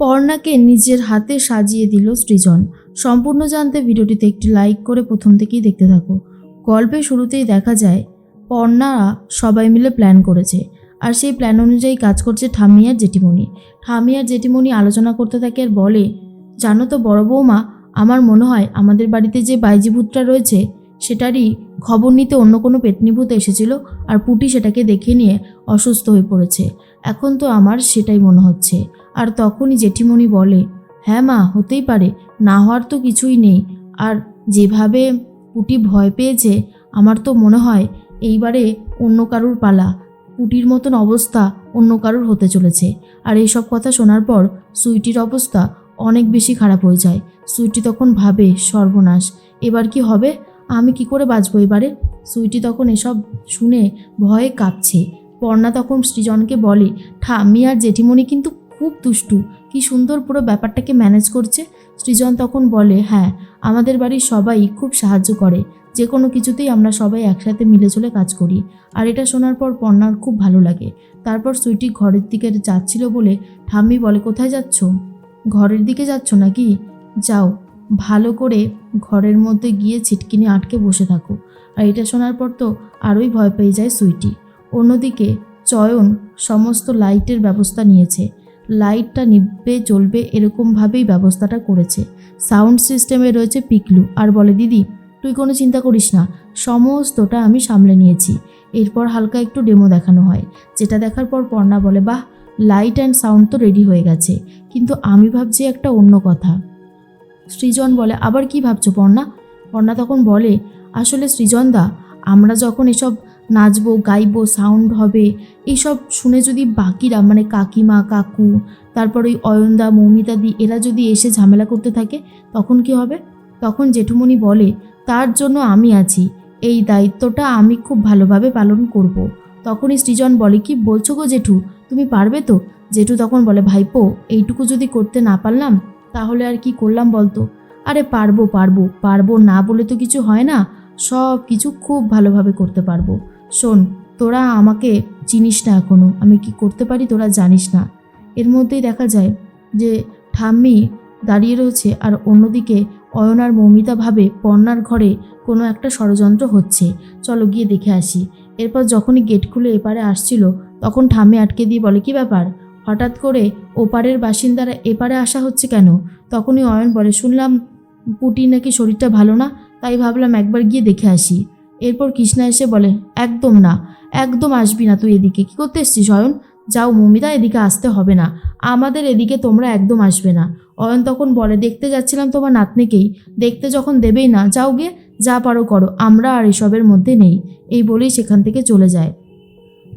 পর্ণাকে নিজের হাতে সাজিয়ে দিল সৃজন। সম্পূর্ণ জানতে ভিডিওটিতে একটি লাইক করে প্রথম থেকেই দেখতে থাকো। গল্পের শুরুতেই দেখা যায় পর্ণারা সবাই মিলে প্ল্যান করেছে। আর সেই প্ল্যান অনুযায়ী কাজ করছে ঠামিয়ার জেঠিমণি। ঠাম্মি আর জেঠিমণি আলোচনা করতে থাকে আর বলে, জানো তো বড় বৌমা, আমার মনে হয় আমাদের বাড়িতে যে বাইজি ভূতটা রয়েছে, সেটারই খবর নিতে অন্য কোনো পেতনিভূত এসেছিল আর পুটি সেটাকে দেখে নিয়ে অসুস্থ হয়ে পড়েছে। এখন তো আমার সেটাই মনে হচ্ছে। আর তখনই জেঠিমণি বলে হ্যাঁ মা, হতেই পারে, না হওয়ার তো কিছুই নেই। আর যেভাবে পুটি ভয় পেয়েছে, আমার তো মনে হয় এইবারে অন্য কারুর পালা। পুটির মতন অবস্থা অন্য কারুর হতে চলেছে। আর এইসব কথা শোনার পর সুইটির অবস্থা অনেক বেশি খারাপ হয়ে যায়। সুইটি তখন ভাবে, সর্বনাশ, এবার কি হবে? আমি কি করে বাঁচবো এবারে? সুইটি তখন এসব শুনে ভয়ে কাঁপছে। পর্ণা তখন সৃজনকে বলে, ঠাম্মি আর জেঠিমণি কিন্তু খুব দুষ্টু। কি সুন্দর পুরো ব্যাপারটাকে ম্যানেজ করছে। সৃজন তখন বলে হ্যাঁ আমাদের বাড়ির সবাই খুব সাহায্য করে। যে কোনো কিছুতেই আমরা সবাই একসাথে মিলে চলে কাজ করি। আর এটা শোনার পর পর্ণার খুব ভালো লাগে। তারপর সুইটি ঘরের দিকে যাচ্ছিল বলে, ঠাম্মি বলে, কোথায় যাচ্ছ? ঘরের দিকে যাচ্ছ নাকি? যাও, ভালো করে ঘরের মধ্যে গিয়ে ছিটকিনি আটকে বসে থাকো। আর এটা শোনার পর তো আরোই ভয় পেয়ে যায় সুইটি। অন্যদিকে চয়ন সমস্ত লাইটের ব্যবস্থা নিয়েছে। লাইটটা নিভবে চলবে এরকমভাবেই ব্যবস্থাটা করেছে। সাউন্ড সিস্টেমে রয়েছে পিকলু। আর বলে, দিদি, তুই কোনো চিন্তা করিস না। সমস্তটা আমি সামলে নিয়েছি। এরপর হালকা একটু ডেমো দেখানো হয়। যেটা দেখার পর পর্ণা বলে, বাহ, লাইট অ্যান্ড সাউন্ড তো রেডি হয়ে গেছে। কিন্তু আমি ভাবছি একটা অন্য কথা। সৃজন বলে, আবার কি ভাবছ পর্ণা? পর্ণা তখন বলে, আসলে সৃজনদা আমরা যখন এসব নাচবো, গাইবো সাউন্ড হবে এইসব শুনে যদি বাকিরা মানে কাকিমা, কাকু, তারপর ওই অয়নদা, মৌমিতা দি, এরা যদি এসে ঝামেলা করতে থাকে, তখন কি হবে? তখন জেঠুমণি বলে, তার জন্য আমি আছি, এই দায়িত্বটা আমি খুব ভালোভাবে পালন করব। তখনই সৃজন বলে, কি বলছো গো জেঠু, তুমি পারবে তো? জেঠু তখন বলে, ভাইপো, এইটুকু যদি করতে না পারলাম, তাহলে আর কি করলাম বলতো? আরে পারব পারব পারব না বলে তো কিছু হয় না, সব কিছু খুব ভালোভাবে করতে পারব। শোন, তোরা আমাকে চিনিস না এখনও আমি কি করতে পারি তোরা জানিস না। এর মধ্যেই দেখা যায় যে ঠাম্মি দাঁড়িয়ে রয়েছে আর অন্যদিকে অয়ন আর মৌমিতা ভাবে পর্ণার ঘরে কোনো একটা ষড়যন্ত্র হচ্ছে। চলো গিয়ে দেখে আসি। এরপর যখনই গেট খুলে এপারে আসছিল, তখন ঠাম্মি আটকে দিয়ে বলে, কি ব্যাপার? হঠাৎ করে ওপারের বাসিন্দারা এপারে আসা হচ্ছে কেন? তখনই অয়ন বলে, শুনলাম পুটি নাকি শরীরটা ভালো না, তাই ভাবলাম একবার গিয়ে দেখে আসি। এরপর কৃষ্ণা এসে বলে, একদম না, একদম আসবি না তুই এদিকে। কী করতে এসছিস, অয়ন? যাও মমিতা, এদিকে আসতে হবে না। আমাদের এদিকে তোমরা একদম আসবে না অয়ন তখন বলে, দেখতে যাচ্ছিলাম তোমার নাতনিকেই। দেখতে যখন দেবেই না, যাও গে যা পারো করো। আমরা আর এসবের মধ্যে নেই এই বলেই সেখান থেকে চলে যায়।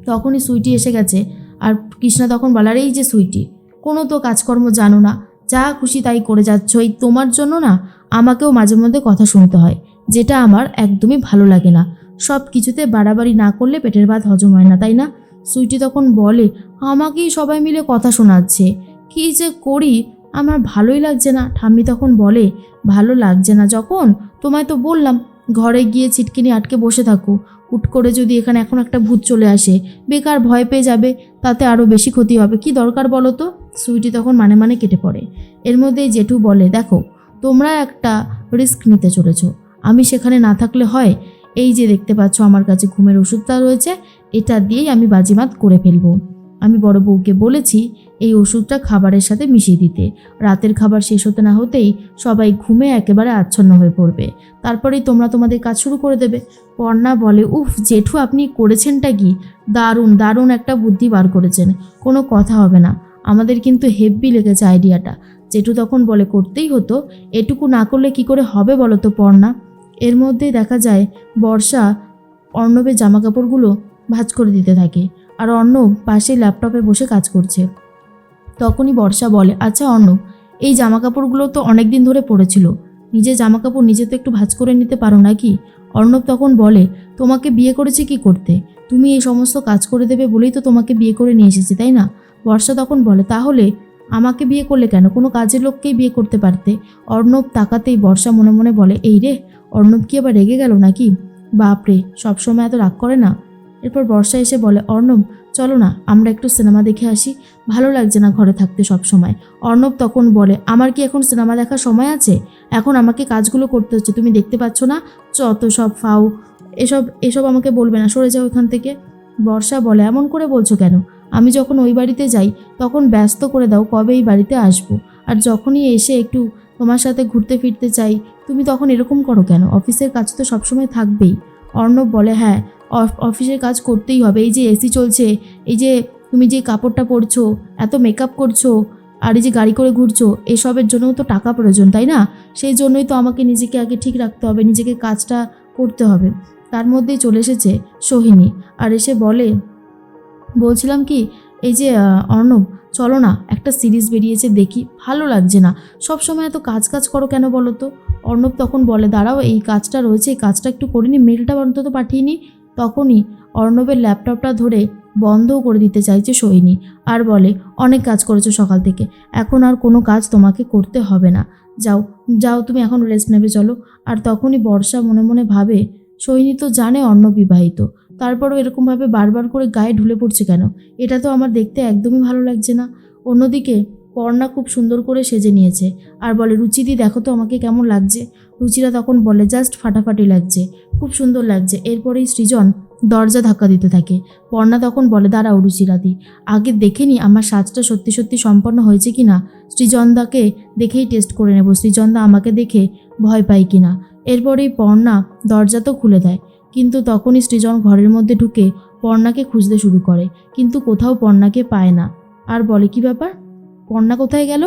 তখনই সুইটি এসে গেছে। আর কৃষ্ণা তখন বলার এই যে সুইটি, কোনো তো কাজকর্ম জানো না। যা খুশি তাই করে যাচ্ছ। এই তোমার জন্য না, আমাকেও মাঝে মধ্যে কথা শুনতে হয়। যেটা আমার একদমই ভালো লাগে না। সব কিছুতে বাড়াবাড়ি না করলে পেটের ভাত হজম হয় না, তাই না? সুইটি তখন বলে, আমাকেই সবাই মিলে কথা শোনাচ্ছে। কী যে করি? আমার ভালোই লাগছে না। ঠাম্মি তখন বলে, ভালো লাগছে না যখন? তোমায় তো বললাম, ঘরে গিয়ে ছিটকিনি আটকে বসে থাকো। হুট করে যদি এখানে এখন একটা ভূত চলে আসে, বেকার ভয় পেয়ে যাবে, তাতে আরও বেশি ক্ষতি হবে। কি দরকার বলো তো? সুইটি তখন মানে মানে কেটে পড়ে। এর মধ্যে জেঠু বলে, দেখো, তোমরা একটা রিস্ক নিতে চলেছো। আমি সেখানে না থাকলে হয়? এই যে দেখতে পাচ্ছ আমার কাছে ঘুমের ওষুধটা রয়েছে, এটা দিয়েই আমি বাজিমাত করে ফেলব। আমি বড় বউকে বলেছি, এই ওষুধটা খাবারের সাথে মিশিয়ে দিতে। রাতের খাবার শেষ হতে না হতেই সবাই ঘুমে একেবারে আচ্ছন্ন হয়ে পড়বে। তারপরেই তোমরা তোমাদের কাজ শুরু করে দেবে। পর্ণা বলে, উফ, জেঠু আপনি করেছেনটা কি? দারুণ দারুণ একটা বুদ্ধি বার করেছেন। কোনো কথা হবে না। আমাদের কিন্তু হেব্বি লেগেছে আইডিয়াটা। জেঠু তখন বলে, করতেই হতো। এটুকু না করলে কি করে হবে বলো তো পর্ণা? এর মধ্যেই দেখা যায় বর্ষা অর্ণবের জামা কাপড়গুলো ভাঁজ করে দিতে থাকে আর অর্ণব পাশে ল্যাপটপে বসে কাজ করছে। তখনই বর্ষা বলে আচ্ছা অর্ণব, এই জামা কাপড়গুলো তো অনেক দিন ধরে পড়েছিল। নিজের জামা কাপড় নিজে তো একটু ভাঁজ করে নিতে পারো নাকি? অর্ণব তখন বলে, তোমাকে বিয়ে করেছে কি করতে? তুমি এই সমস্ত কাজ করে দেবে বলেই তো তোমাকে বিয়ে করে নিয়ে এসেছি, তাই না? বর্ষা তখন বলে, তাহলে আমাকে বিয়ে করলে কেন? কোনো কাজের লোককেই বিয়ে করতে পারতে? অর্ণব তাকাতেই বর্ষা মনে মনে বলে, এই রে অর্ণব কি আবার রেগে গেল নাকি? বাপরে সবসময় এত রাগ করে না? এরপর বর্ষা এসে বলে, অর্ণব, চলো না, আমরা একটু সিনেমা দেখে আসি। ভালো লাগছে না ঘরে থাকতে সব সময় অর্ণব তখন বলে, আমার কি এখন সিনেমা দেখার সময় আছে? এখন আমাকে কাজগুলো করতে হচ্ছে, তুমি দেখতে পাচ্ছ না? চত সব ফাউ। এসব এসব আমাকে বলবে না, সরে যাও এখান থেকে। বর্ষা বলে, এমন করে বলছো কেন? আমি যখন ওই বাড়িতে যাই, তখন ব্যস্ত করে দাও, কবে এই বাড়িতে আসব? আর যখনই এসে একটু তোমার সাথে ঘুরতে ফিরতে চাই, তুমি তখন এরকম করো কেন? অফিসের কাজ তো সবসময় থাকবেই। অর্ণব বলে হ্যাঁ অফ- অফিসের কাজ করতেই হবে। এই যে এসি চলছে, এই যে তুমি যে কাপড়টা পরছো, এত মেকআপ করছ, আর এই যে গাড়ি করে ঘুরছো, এসবের জন্যও তো টাকা প্রয়োজন, তাই না? সেই জন্যই তো আমাকে নিজেকে আগে ঠিক রাখতে হবে, নিজেকে কাজটা করতে হবে। তার মধ্যেই চলে এসেছে সোহিনী, আর এসে বলে, বলছিলাম কি এই যে অর্ণব, চলো না, একটা সিরিজ বেরিয়েছে, দেখি, ভালো লাগছে না। সব সময় এত কাজ কাজ করো কেন বলো তো? অর্ণব তখন বলে, দাঁড়াও, এই কাজটা রয়েছে, এই কাজটা একটু করিনি মেলটা অন্তত পাঠিয়ে নি। তখনই অর্ণবের ল্যাপটপটা ধরে বন্ধও করে দিতে চাইছে সোহিনী আর বলে, অনেক কাজ করেছ সকাল থেকে, এখন আর কোনো কাজ তোমাকে করতে হবে না। যাও যাও, তুমি এখন রেস্ট নেবে, চলো। আর তখনই বর্ষা মনে মনে ভাবে সোহিনী তো জানে অন্য বিবাহিত। তারপরও এরকমভাবে বারবার করে গায়ে ঢুলে পড়ছে কেন? এটা তো আমার দেখতে একদমই ভালো লাগছে না। অন্যদিকে, পর্ণা খুব সুন্দর করে সেজে নিয়েছে। আর বলে, রুচিদি, দেখো তো আমাকে কেমন লাগছে। রুচিরা তখন বলে, জাস্ট ফাটাফাটি লাগছে, খুব সুন্দর লাগছে। এরপরেই সৃজন দরজা ধাক্কা দিতে থাকে। পর্ণা তখন বলে, দাঁড়াও রুচিরাদি, আগে দেখে নি আমার সাজটা সত্যি সত্যি সম্পন্ন হয়েছে কি না? সৃজনদাকে দেখেই টেস্ট করে নেব। সৃজনদা আমাকে দেখে ভয় পায় কি না? এরপরেই পর্ণা দরজা তো খুলে দেয়। কিন্তু তখনই সৃজন ঘরের মধ্যে ঢুকে পর্ণাকে খুঁজতে শুরু করে, কিন্তু কোথাও পর্ণাকে পায় না। আর বলে, কি ব্যাপার? পর্ণা কোথায় গেল?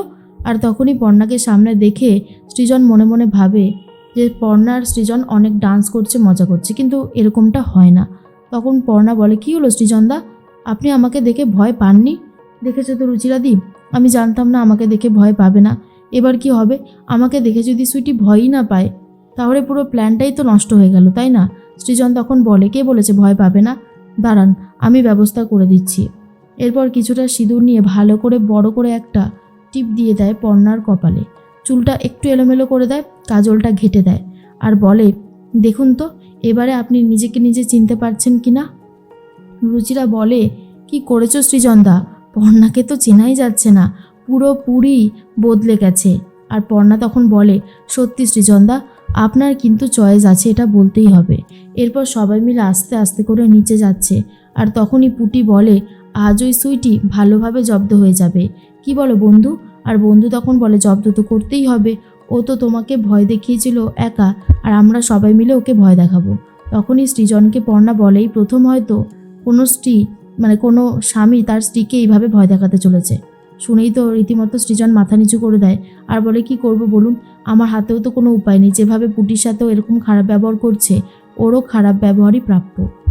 আর তখনই পর্ণাকে সামনে দেখে সৃজন মনে মনে ভাবে যে পর্ণা আর সৃজন অনেক ডান্স করছে, মজা করছে, কিন্তু এরকমটা হয় না। তখন পর্ণা বলে, কি হলো সৃজনদা আপনি আমাকে দেখে ভয় পাননি? দেখেছ তো রুচিরাদি আমি জানতাম না আমাকে দেখে ভয় পাবে না। এবার কি হবে? আমাকে দেখে যদি সুইটি ভয়ই না পায়, তাহলে পুরো প্ল্যানটাই তো নষ্ট হয়ে গেল, তাই না? সৃজন তখন বলে, কে বলেছে ভয় পাবে না? দাঁড়ান, আমি ব্যবস্থা করে দিচ্ছি। এরপর কিছুটা সিঁদুর নিয়ে ভালো করে, বড় করে একটা টিপ দিয়ে দেয় পর্ণার কপালে। চুলটা একটু এলোমেলো করে দেয়, কাজলটা ঘেটে দেয় আর বলে, দেখুন তো, এবারে আপনি নিজেকে নিজে চিনতে পারছেন কি না? রুচিরা বলে, কি করেছ সৃজনদা? পর্ণাকে তো চেনাই যাচ্ছে না। পুরোপুরি বদলে গেছে। আর পর্ণা তখন বলে, সত্যি সৃজনদা আপনার কিন্তু চয়েস আছে, এটা বলতেই হবে। এরপর সবাই মিলে আস্তে আস্তে করে নিচে যাচ্ছে। আর তখনই পুটি বলে, আজ ওই সুইটি ভালোভাবে জব্দ হয়ে যাবে। কি বলো বন্ধু? আর বন্ধু তখন বলে, জব্দ তো করতেই হবে। ও তো তোমাকে ভয় দেখিয়েছিল একা, আর আমরা সবাই মিলে ওকে ভয় দেখাবো। তখনই স্ত্রীজনকে পর্ণা বলেই, প্রথম হয়তো কোনো স্ত্রী মানে কোনো স্বামী তার স্ত্রীকে এইভাবে ভয় দেখাতে চলেছে। শুনেই তো রীতিমতো সৃজন মাথা নিচু করে দেয়। আর বলে, কি করব বলুন? আমার হাতেও তো কোনো উপায় নেই। যেভাবে পুটির সাথেও এরকম খারাপ ব্যবহার করছে, ওরও খারাপ ব্যবহারই প্রাপ্য।